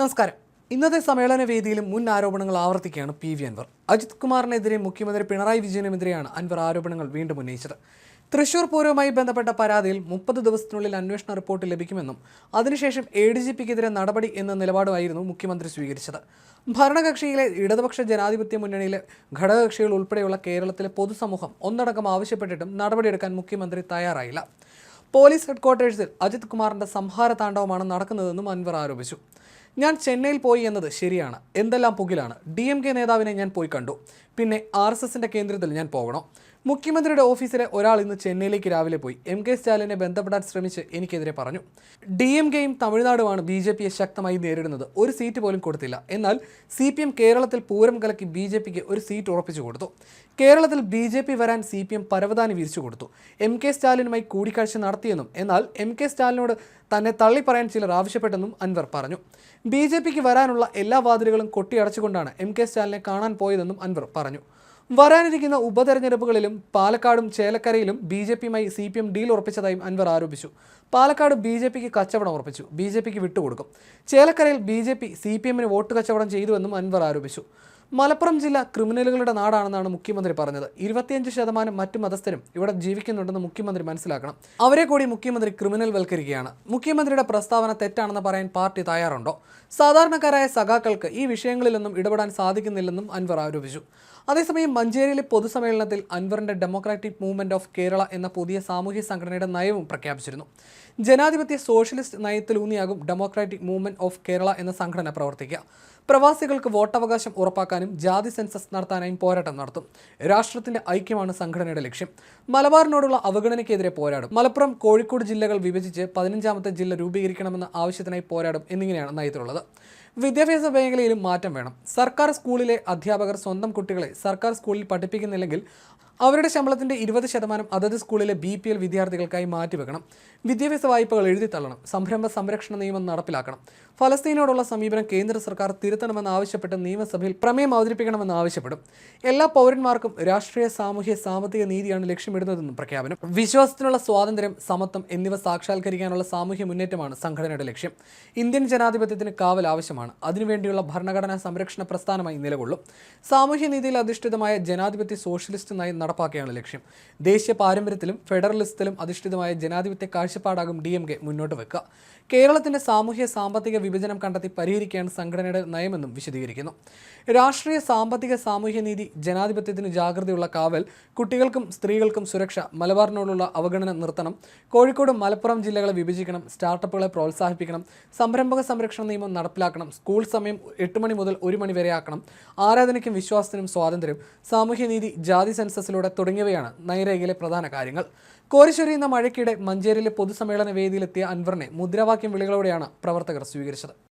നമസ്കാരം. ഇന്നത്തെ സമ്മേളന വേദിയിലും മുൻ ആരോപണങ്ങൾ ആവർത്തിക്കുകയാണ് പി വി അൻവർ. അജിത് കുമാറിനെതിരെ മുഖ്യമന്ത്രി പിണറായി വിജയനുമെതിരെയാണ് അൻവർ ആരോപണങ്ങൾ വീണ്ടും ഉന്നയിച്ചത്. തൃശൂർ പൂരവുമായി ബന്ധപ്പെട്ട പരാതിയിൽ മുപ്പത് ദിവസത്തിനുള്ളിൽ അന്വേഷണ റിപ്പോർട്ട് ലഭിക്കുമെന്നും അതിനുശേഷം എ ഡി ജി പിക്കെതിരെ നടപടി എന്ന നിലപാടുമായിരുന്നു മുഖ്യമന്ത്രി സ്വീകരിച്ചത്. ഭരണകക്ഷിയിലെ ഇടതുപക്ഷ ജനാധിപത്യ മുന്നണിയിലെ ഘടകകക്ഷികൾ ഉൾപ്പെടെയുള്ള കേരളത്തിലെ പൊതുസമൂഹം ഒന്നടക്കം ആവശ്യപ്പെട്ടിട്ടും നടപടിയെടുക്കാൻ മുഖ്യമന്ത്രി തയ്യാറായില്ല. പോലീസ് ഹെഡ്ക്വാർട്ടേഴ്സിൽ അജിത് കുമാറിന്റെ സംഹാര താണ്ഡവമാണ് നടക്കുന്നതെന്നും അൻവർ ആരോപിച്ചു. ഞാൻ ചെന്നൈയിൽ പോയി എന്നത് ശരിയാണ്. എന്തെല്ലാം പുകിലാണ്? ഡി നേതാവിനെ ഞാൻ പോയി കണ്ടു. പിന്നെ ആർ കേന്ദ്രത്തിൽ ഞാൻ പോകണോ. മുഖ്യമന്ത്രിയുടെ ഓഫീസിലെ ഒരാൾ ഇന്ന് ചെന്നൈയിലേക്ക് രാവിലെ പോയി. എം കെ സ്റ്റാലിനെ ബന്ധപ്പെടാൻ ശ്രമിച്ച് എനിക്കെതിരെ പറഞ്ഞു. ഡി എം കെയും തമിഴ്നാടുമാണ് ബി ജെ പിയെ ശക്തമായി നേരിടുന്നത്. ഒരു സീറ്റ് പോലും കൊടുത്തില്ല. എന്നാൽ സി പി എം കേരളത്തിൽ പൂരം കലക്കി ബി ജെ പിക്ക് ഒരു സീറ്റ് ഉറപ്പിച്ചു കൊടുത്തു. കേരളത്തിൽ ബി ജെ പി വരാൻ സി പി എം പരവതാനി വിരിച്ചു കൊടുത്തു. എം കെ സ്റ്റാലിനുമായി കൂടിക്കാഴ്ച നടത്തിയെന്നും എന്നാൽ എം കെ സ്റ്റാലിനോട് തന്നെ തള്ളിപ്പറയാൻ ചിലർ ആവശ്യപ്പെട്ടെന്നും അൻവർ പറഞ്ഞു. ബി ജെ പിക്ക് വരാനുള്ള എല്ലാ വാതിലുകളും കൊട്ടിയടച്ചുകൊണ്ടാണ് എം കെ സ്റ്റാലിനെ കാണാൻ പോയതെന്നും അൻവർ പറഞ്ഞു. വരാനിരിക്കുന്ന ഉപതെരഞ്ഞെടുപ്പുകളിലും പാലക്കാടും ചേലക്കരയിലും ബി ജെ പിയുമായി സി പി എം ഡീൽ ഉറപ്പിച്ചതായും അൻവർ ആരോപിച്ചു. പാലക്കാട് ബി ജെ പിക്ക് കച്ചവടം ഉറപ്പിച്ചു. ബി ജെ പിക്ക് വിട്ടുകൊടുക്കും. ചേലക്കരയിൽ B J P C P എമ്മിന് വോട്ട് കച്ചവടം ചെയ്തുവെന്നും അൻവർ ആരോപിച്ചു. മലപ്പുറം ജില്ല ക്രിമിനലുകളുടെ നാടാണെന്നാണ് മുഖ്യമന്ത്രി പറഞ്ഞത്. ഇരുപത്തിയഞ്ച് ശതമാനം മറ്റു മതസ്ഥരും ഇവിടെ ജീവിക്കുന്നുണ്ടെന്ന് മുഖ്യമന്ത്രി മനസ്സിലാക്കണം. അവരെ കൂടി മുഖ്യമന്ത്രി ക്രിമിനൽ വൽക്കരിക്കുകയാണ് മുഖ്യമന്ത്രിയുടെ പ്രസ്താവന തെറ്റാണെന്ന് പറയാൻ പാർട്ടി തയ്യാറുണ്ടോ? സാധാരണക്കാരായ സഖാക്കൾക്ക് ഈ വിഷയങ്ങളിലൊന്നും ഇടപെടാൻ സാധിക്കുന്നില്ലെന്നും അൻവർ ആരോപിച്ചു. അതേസമയം മഞ്ചേരിയിലെ പൊതുസമ്മേളനത്തിൽ അൻവറിന്റെ ഡെമോക്രാറ്റിക് മൂവ്മെന്റ് ഓഫ് കേരള എന്ന പുതിയ സാമൂഹ്യ സംഘടനയുടെ നയവും പ്രഖ്യാപിച്ചിരുന്നു. ജനാധിപത്യ സോഷ്യലിസ്റ്റ് നയത്തിലൂന്നിയാകും ഡെമോക്രാറ്റിക് മൂവ്മെന്റ് ഓഫ് കേരള എന്ന സംഘടന പ്രവർത്തിക്കുക. പ്രവാസികൾക്ക് വോട്ടവകാശം ഉറപ്പാക്കാനും ജാതി സെൻസസ് നടത്താനായും പോരാട്ടം നടത്തും. രാഷ്ട്രത്തിന്റെ ഐക്യമാണ് സംഘടനയുടെ ലക്ഷ്യം. മലബാറിനോടുള്ള അവഗണനയ്ക്കെതിരെ പോരാടും. മലപ്പുറം കോഴിക്കോട് ജില്ലകൾ വിഭജിച്ച് പതിനഞ്ചാമത്തെ ജില്ല രൂപീകരിക്കണമെന്ന ആവശ്യത്തിനായി പോരാടും എന്നിങ്ങനെയാണ് നയത്തിലുള്ളത്. വിദ്യാഭ്യാസ മേഖലയിലും മാറ്റം വേണം. സർക്കാർ സ്കൂളിലെ അധ്യാപകർ സ്വന്തം കുട്ടികളെ സർക്കാർ സ്കൂളിൽ പഠിപ്പിക്കുന്നില്ലെങ്കിൽ അവരുടെ ശമ്പളത്തിന്റെ ഇരുപത് ശതമാനം അതത് സ്കൂളിലെ ബി പി എൽ വിദ്യാർത്ഥികൾക്കായി മാറ്റിവെക്കണം. വിദ്യാഭ്യാസ വായ്പകൾ എഴുതി തള്ളണം. സംരംഭ സംരക്ഷണ നിയമം നടപ്പിലാക്കണം. ഫലസ്തീനോടുള്ള സമീപനം കേന്ദ്ര സർക്കാർ തിരുത്തണമെന്ന് ആവശ്യപ്പെട്ട് നിയമസഭയിൽ പ്രമേയം അവതരിപ്പിക്കണമെന്ന് ആവശ്യപ്പെടും. എല്ലാ പൗരന്മാർക്കും രാഷ്ട്രീയ സാമൂഹ്യ സാമ്പത്തിക നീതിയാണ് ലക്ഷ്യമിടുന്നതെന്നും പ്രഖ്യാപനം. വിശ്വാസത്തിനുള്ള സ്വാതന്ത്ര്യം സമത്വം എന്നിവ സാക്ഷാത്കരിക്കാനുള്ള സാമൂഹ്യ മുന്നേറ്റമാണ് സംഘടനയുടെ ലക്ഷ്യം. ഇന്ത്യൻ ജനാധിപത്യത്തിന് കാവൽ ആവശ്യമാണ്. അതിനുവേണ്ടിയുള്ള ഭരണഘടനാ സംരക്ഷണ പ്രസ്ഥാനമായി നിലകൊള്ളും. സാമൂഹ്യനീതിയിൽ അധിഷ്ഠിതമായ ജനാധിപത്യ സോഷ്യലിസ്റ്റ് നയം നടപ്പാക്കുകയാണ് ലക്ഷ്യം. ദേശീയ പാരമ്പര്യത്തിലും ഫെഡറലിസത്തിലും അധിഷ്ഠിതമായ ജനാധിപത്യ കാഴ്ചപ്പാടാകും ഡി എം കെ മുന്നോട്ട് വെക്കുക. കേരളത്തിന്റെ സാമൂഹ്യ സാമ്പത്തിക വിഭജനം കണ്ടെത്തി പരിഹരിക്കുകയാണ് സംഘടനയുടെ നയമെന്നും വിശദീകരിക്കുന്നു. രാഷ്ട്രീയ സാമ്പത്തിക സാമൂഹ്യ നീതി ജനാധിപത്യത്തിന് ജാഗ്രതയുള്ള കാവൽ കുട്ടികൾക്കും സ്ത്രീകൾക്കും സുരക്ഷ മലബാറിനോടുള്ള അവഗണന നിർത്തണം കോഴിക്കോട് മലപ്പുറം ജില്ലകളെ വിഭജിക്കണം സ്റ്റാർട്ടപ്പുകളെ പ്രോത്സാഹിപ്പിക്കണം സംരംഭക സംരക്ഷണ നിയമം നടപ്പിലാക്കണം സ്കൂൾ സമയം എട്ട് മണി മുതൽ ഒരു മണി വരെ ആക്കണം ആരാധനയ്ക്കും വിശ്വാസത്തിനും സ്വാതന്ത്ര്യം സാമൂഹ്യനീതി ജാതി സെൻസസിലൂടെ തുടങ്ങിയവയാണ് നൈരേഖയിലെ പ്രധാന കാര്യങ്ങൾ. കോരിശൊരിയുന്ന മഴയ്ക്കിടെ മഞ്ചേരിയിലെ പൊതുസമ്മേളന വേദിയിലെത്തിയ അൻവറിനെ മുദ്രാവാക്യം വിളികളോടെയാണ് പ്രവർത്തകർ സ്വീകരിച്ചത്.